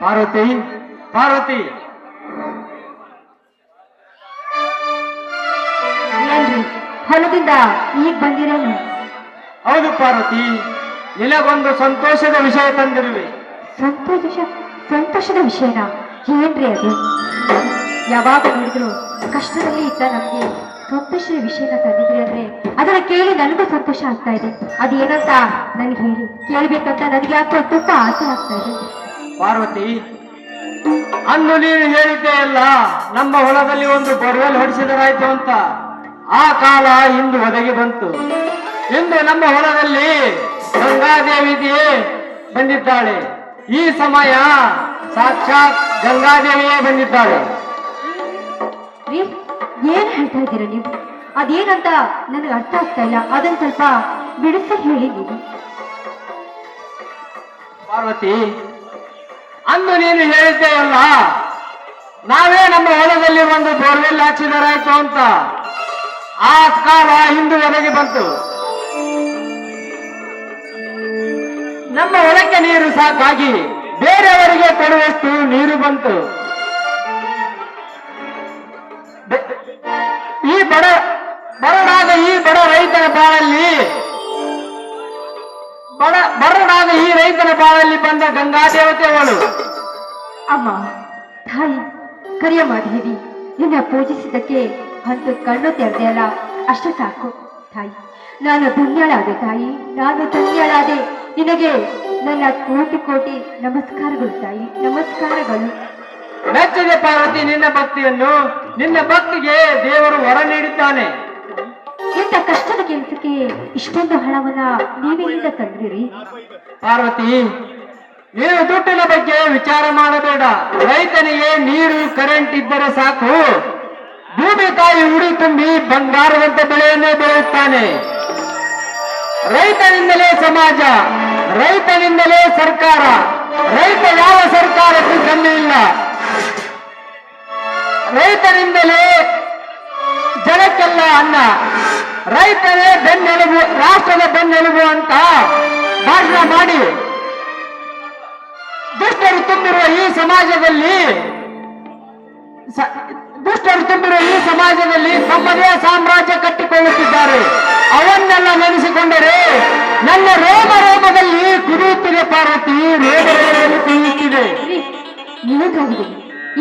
ಪಾರ್ವತಿ ಪಾರ್ವತಿ ಹೊಲದಿಂದ ಈಗ ಬಂದಿರೋನು. ಹೌದು ಪಾರ್ವತಿ ನಿನಗೊಂದು ಸಂತೋಷದ ವಿಷಯ ತಂದಿರುವೆ. ಸಂತೋಷ ಸಂತೋಷದ ವಿಷಯನ? ಏನ್ರಿ ಅದು? ಯಾವಾಗ ನೋಡಿದ್ರು ಕಷ್ಟದಲ್ಲಿ ಇದ್ದ ನಮ್ಗೆ ಸಂತೋಷದ ವಿಷಯನ ತಂದಿದ್ರಿ ಅಂದ್ರೆ ಅದನ್ನ ಕೇಳಿ ನನಗೂ ಸಂತೋಷ ಆಗ್ತಾ ಇದೆ. ಅದೇನಂತ ನನ್ಗೆ ಹೇಳಿ ಕೇಳ್ಬೇಕಂತ ನನಗೆ ಯಾಕೋ ತುಂಬಾ ಆಸೆ ಆಗ್ತಾ ಇದೆ. ಪಾರ್ವತಿ ಅಂದು ನೀನು ಹೇಳಿದ್ದೆ ಅಲ್ಲ ನಮ್ಮ ಹೊಲದಲ್ಲಿ ಒಂದು ಬೋರ್ವೆಲ್ ಹೊಡಿಸಿದರಾಯ್ತು ಅಂತ. ಆ ಕಾಲ ಇಂದು ಒದಗಿ ಬಂತು. ಇಂದು ನಮ್ಮ ಹೊಲದಲ್ಲಿ ಗಂಗಾದೇವಿಯೇ ಬಂದಿದ್ದಾಳೆ. ಈ ಸಮಯ ಸಾಕ್ಷಾತ್ ಗಂಗಾದೇವಿಯೇ ಬಂದಿದ್ದಾಳೆ. ಏನ್ ಹೇಳ್ತಾ ಇದ್ದೀರ ನೀವು? ಅದೇನಂತ ನನಗೆ ಅರ್ಥ ಆಗ್ತಾ ಇಲ್ಲ. ಅದನ್ನ ಸ್ವಲ್ಪ ಬಿಡಿಸಿ ಹೇಳಿ ನೀವು. ಪಾರ್ವತಿ ಅಂದು ನೀನು ಹೇಳಿದ್ದೆ ನಾವೇ ನಮ್ಮ ಹೊಲದಲ್ಲಿ ಒಂದು ಬೋರ್ವೆಲ್ ಹಾಕಿದರಾಯ್ತು ಅಂತ. ಆ ಕಾಲ ಹಿಂದೂ ಒದಗಿ ಬಂತು. ನಮ್ಮ ಹೊಲಕ್ಕೆ ನೀರು ಸಾಕಾಗಿ ಬೇರೆಯವರಿಗೆ ಕೊಡುವಷ್ಟು ನೀರು ಬಂತು. ಈ ಬಡ ಬಡವಾದ ಈ ಬಡ ರೈತನ ಬಾಳಲ್ಲಿ ಈ ಬಾಳಲ್ಲಿ ಬಂದ ಗಂಗಾ ದೇವತೆಗಳು ಅಮ್ಮ ತಾಯಿ ಕರಿಯಮ್ಮ ಮಾಧೇವಿ ನಿನ್ನ ಪೂಜಿಸಿದ್ದಕ್ಕೆ ಒಂದು ಕಣ್ಣು ತೆರೆದೆ ಅಲ್ಲ ಅಷ್ಟು ಸಾಕು ತಾಯಿ. ನಾನು ಧನ್ಯಳಾದೆ ತಾಯಿ. ನಾನು ಧನ್ಯಳಾದೆ. ನಿನಗೆ ನನ್ನ ಕೋಟಿ ಕೋಟಿ ನಮಸ್ಕಾರಗಳು ತಾಯಿ. ನಮಸ್ಕಾರಗಳು. ಮೆಚ್ಚದೆ ಪಾರ್ವತಿ ನಿನ್ನ ಭಕ್ತಿಯನ್ನು ನಿನ್ನ ಭಕ್ತಿಗೆ ದೇವರು ವರ ನೀಡಿದ್ದಾನೆ. ಇಂಥ ಕಷ್ಟದ ಕೆಲಸಕ್ಕೆ ಇಷ್ಟೊಂದು ಹಣವನ್ನ ನೀವೇನಿಂದ ತಂದ್ರಿ? ಪಾರ್ವತಿ ನೀನು ದುಡ್ಡಿನ ಬಗ್ಗೆ ವಿಚಾರ ಮಾಡಬೇಡ. ರೈತನಿಗೆ ನೀರು ಕರೆಂಟ್ ಇದ್ದರೆ ಸಾಕು. ಭೂಮಿ ತಾಯಿ ಉಡಿ ತುಂಬಿ ಬಂಗಾರದಂತ ಬೆಳೆಯನ್ನೇ ಬೆಳೆಯುತ್ತಾನೆ. ರೈತನಿಂದಲೇ ಸಮಾಜ ರೈತನಿಂದಲೇ ಸರ್ಕಾರ. ರೈತ ಯಾವ ಸರ್ಕಾರಕ್ಕೂ ಕಮ್ಮಿ ಇಲ್ಲ. ರೈತನಿಂದಲೇ ಜನಕ್ಕೆಲ್ಲ ಅನ್ನ. ರೈತರೇ ಬೆನ್ನೆಲುಬು, ರಾಷ್ಟ್ರದ ಬೆನ್ನೆಲುಬು ಅಂತ ಭಾಷಣ ಮಾಡಿ. ದುಷ್ಟರು ತುಂಬಿರುವ ಈ ಸಮಾಜದಲ್ಲಿ ದುಷ್ಟರು ತುಂಬಿರುವ ಈ ಸಮಾಜದಲ್ಲಿ ತಮ್ಮದೇ ಸಾಮ್ರಾಜ್ಯ ಕಟ್ಟಿಕೊಳ್ಳುತ್ತಿದ್ದಾರೆ. ಅವನ್ನೆಲ್ಲ ನೆನೆಸಿಕೊಂಡರೆ ನನ್ನ ರೋಮ ರೋಮದಲ್ಲಿ ಕುದಿಯುತ್ತಿದೆ ಪಾರ್ವತಿ, ರೋಮ ರೋಮದಲ್ಲಿ ಕುದಿಯುತ್ತಿದೆ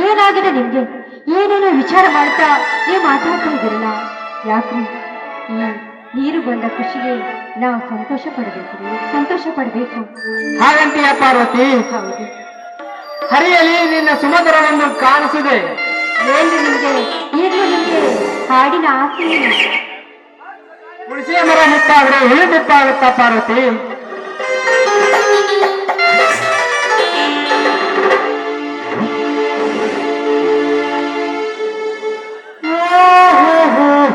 ಏನಾಗಿದೆ ನಿಮ್ಗೆ? ಏನೇನೋ ವಿಚಾರ ಮಾಡ್ತಾ ನೀವು ಮಾತಾಡ್ತಾ ಇದ್ದೀರಲ್ಲ? ಯಾಕ್ರಿ? ಈ ನೀರು ಬಂದ ಖುಷಿಗೆ ನಾವು ಸಂತೋಷ ಪಡಬೇಕು ಸಂತೋಷ ಪಡಬೇಕು. ಹಾಗಂತೀಯ ಪಾರ್ವತಿ? ಹೌದು. ಹರಿಯಲಿ ನಿನ್ನ ಸುಮಧುರವನ್ನು ಕಾಣಿಸಿದೆ. ಏನ್ರಿ ನಿಮ್ಗೆ? ಈಗಲೂ ನಿಮ್ಗೆ? ಹಾಡಿನ ಆಸೆ? ಹುಣಸೆ ಮರ ಮುಟ್ಟಾದ್ರೆ ಹುಳಿ ಮುಟ್ಟಾಗುತ್ತಾ Parvati?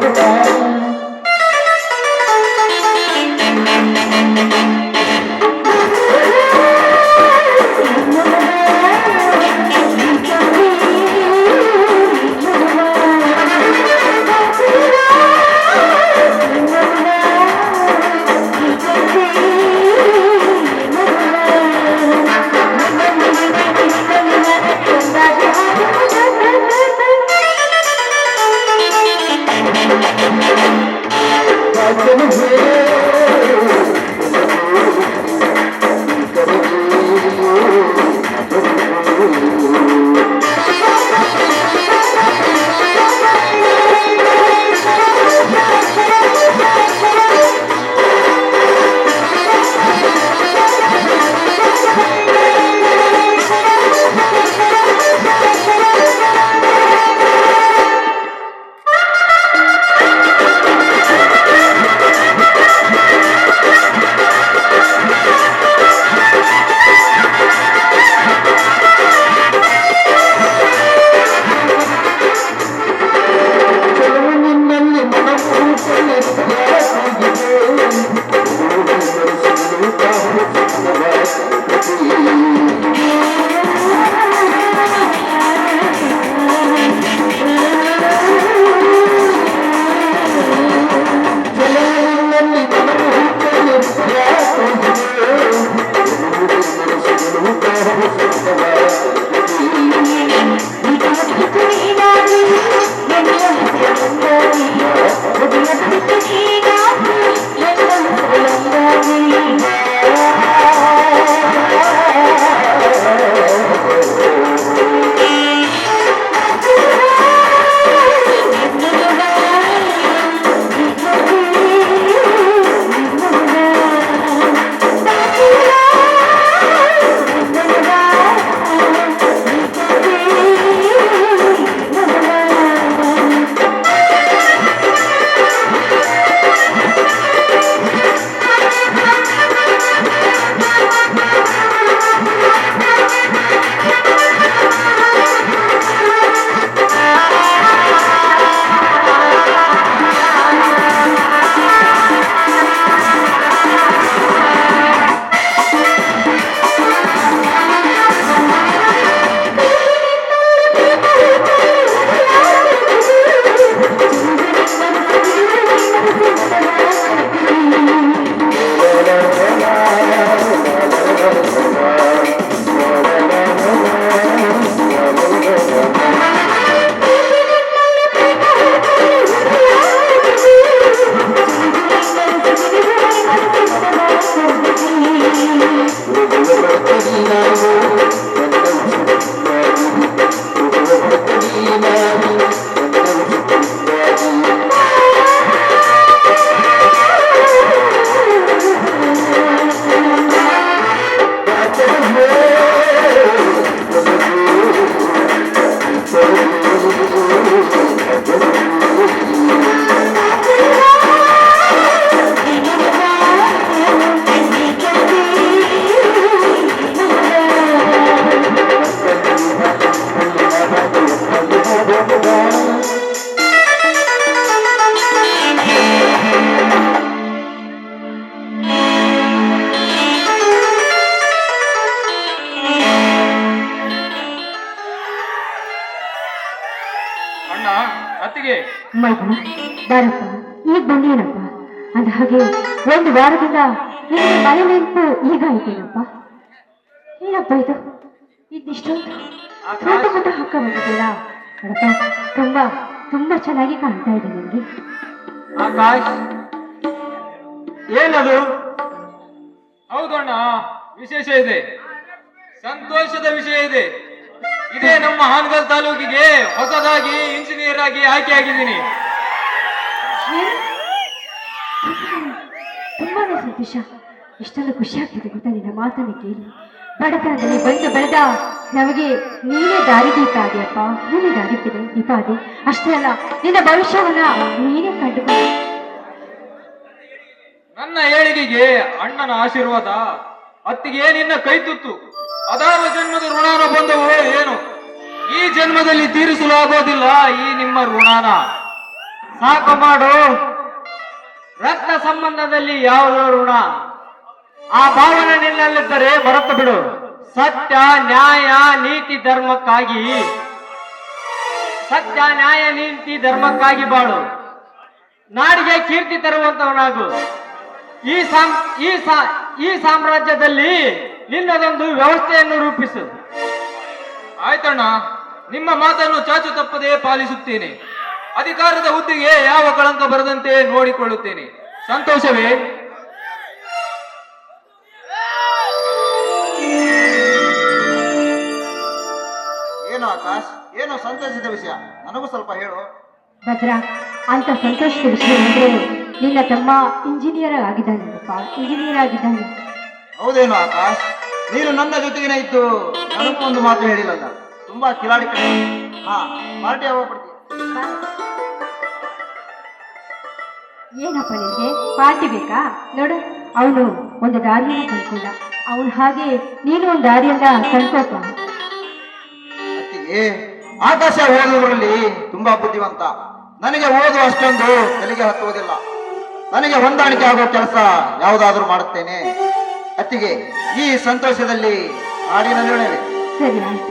Thank you. Quero ver. ಅತ್ತಿಗೆ ಮೈದುನ ಬಾರಪ್ಪ ಈಗ ಬಂದೇನಪ್ಪ ಅಂದ ಹಾಗೆ ಒಂದು ವಾರದಿಂದ ಮನೆ ನೆನಪು ಈಗ ಆಯ್ತೇನಪ್ಪ? ಏನಪ್ಪ ಇದು? ಇದಿಷ್ಟೊಂದು ಹಕ್ಕ ಬಂದಿದ್ದೀರಾ ನೋಡಪ್ಪ ತುಂಬಾ ತುಂಬಾ ಚೆನ್ನಾಗಿ ಕಾಣ್ತಾ ಇದೆ ನನಗೆ ಆಕಾಶ್ ಏನದು? ಹೌದಣ್ಣ ವಿಶೇಷ ಇದೆ. ಸಂತೋಷದ ವಿಷಯ ಇದೆ. ಇದೇ ನಮ್ಮ ಹಾನಗಲ್ ತಾಲೂಕಿಗೆ ಹೊಸದಾಗಿ ಇಂಜಿನಿಯರ್ ಆಗಿ ಆಯ್ಕೆ ಆಗಿದ್ದೀನಿ. ತುಂಬಾನೇ ಸಂತೋಷ. ಎಷ್ಟೆಲ್ಲ ಖುಷಿ ಆಗ್ತಿದೆ ಗೊತ್ತಾ ನಿನ್ನ ಮಾತನ್ನು ಕೇಳಿ. ಬಡತನದಲ್ಲಿ ಬಂದು ಬೆಳೆದ ನಮಗೆ ನೀನೇ ದಾರಿ ದೀಪ ಆದಿಯಪ್ಪ ನೀನೇ ದಾರಿ ದೀಪ- ಆದಿ. ಅಷ್ಟೇ ಅಲ್ಲ ನಿನ್ನ ಭವಿಷ್ಯವನ್ನ ನೀನೇ ಕಂಡುಕೊಂಡು ನನ್ನ ಏಳಿಗೆಗೆ ಅಣ್ಣನ ಆಶೀರ್ವಾದ ಅತ್ತಿಗೆ ನಿನ್ನ ಕೈ ತುತ್ತು. ಅದಾವ ಜನ್ಮದ ಋಣಾನ ಬಂದವು ಏನು? ಈ ಜನ್ಮದಲ್ಲಿ ತೀರಿಸಲು ಆಗೋದಿಲ್ಲ ಈ ನಿಮ್ಮ ಋಣಾನ. ಸಾಕು ಮಾಡು. ರಕ್ತ ಸಂಬಂಧದಲ್ಲಿ ಯಾವ ಋಣ. ಆ ಭಾವನೆ ನಿನ್ನಲ್ಲಿದ್ದರೆ ಮರೆತು ಬಿಡು. ಸತ್ಯ, ನ್ಯಾಯ, ನೀತಿ, ಧರ್ಮಕ್ಕಾಗಿ. ಸತ್ಯ, ನ್ಯಾಯ, ನೀತಿ, ಧರ್ಮಕ್ಕಾಗಿ ಬಾಳು. ನಾಡಿಗೆ ಕೀರ್ತಿ ತರುವಂತವನಾಗು. ಈ ಸಾಮ್ ಈ ಸಾಮ್ರಾಜ್ಯದಲ್ಲಿ ನಿನ್ನದೊಂದು ವ್ಯವಸ್ಥೆಯನ್ನು ರೂಪಿಸು. ಆಯ್ತಣ್ಣ ನಿಮ್ಮ ಮಾತನ್ನು ಚಾಚು ತಪ್ಪದೆ ಪಾಲಿಸುತ್ತೇನೆ. ಅಧಿಕಾರದ ಹುದ್ದೆಗೆ ಯಾವ ಕಳಂಕ ಬರದಂತೆ ನೋಡಿಕೊಳ್ಳುತ್ತೇನೆ. ಸಂತೋಷವೇ? ಏನು ಆಕಾಶ್ ಏನು ಸಂತೋಷದ ವಿಷಯ? ನನಗೂ ಸ್ವಲ್ಪ ಹೇಳು. ಭದ್ರ ಅಂತ ಸಂತೋಷದ ವಿಷಯ ಅಂದ್ರೆ ನಿನ್ನ ತಮ್ಮ ಇಂಜಿನಿಯರ್ ಆಗಿದ್ದಾನೆ ಇಂಜಿನಿಯರ್ ಆಗಿದ್ದಾನೆ. ಹೌದೇನು ಆಕಾಶ್? ನೀನು ನನ್ನ ಜೊತೆಗೇನೆ ಇತ್ತು ನನಗೂ ಒಂದು ಮಾತು ಹೇಳಿಲ್ಲ ತುಂಬಾ ಕಿಲಾಡಿ ಕಡೆ ಹಾ ಪಾರ್ಟಿ ಯಾವಾಗ ಕೊಡ್ತೀಯ? ಏನಪ್ಪ ನಿನಗೆ? ಪಾರ್ಟಿ ಬೇಕಾ? ನೋಡು ಅವನು ಒಂದು ದಾರಿಯನ್ನು ಕಂಡ್ಕೊಂಡ ಅವನು ಹಾಗೆ ನೀನು ಒಂದು ದಾರಿಯನ್ನ ಕಂಡ್ಕೋಪ ಅತ್ತಿಗೆ ಆಕಾಶ ಓದುವರಲ್ಲಿ ತುಂಬಾ ಬುದ್ಧಿವಂತ. ನನಗೆ ಓದು ಅಷ್ಟೊಂದು ತಲೆಗೆ ಹತ್ತುವುದಿಲ್ಲ. ನನಗೆ ಹೊಂದಾಣಿಕೆ ಆಗೋ ಕೆಲಸ ಯಾವುದಾದ್ರೂ ಮಾಡುತ್ತೇನೆ. ಅತ್ತಿಗೆ ಈ ಸಂತೋಷದಲ್ಲಿ ಹಾಡಿನ ನಿರ್ಣಯ ಸರಿ ಆಯ್ತು.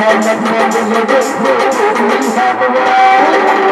Thank you.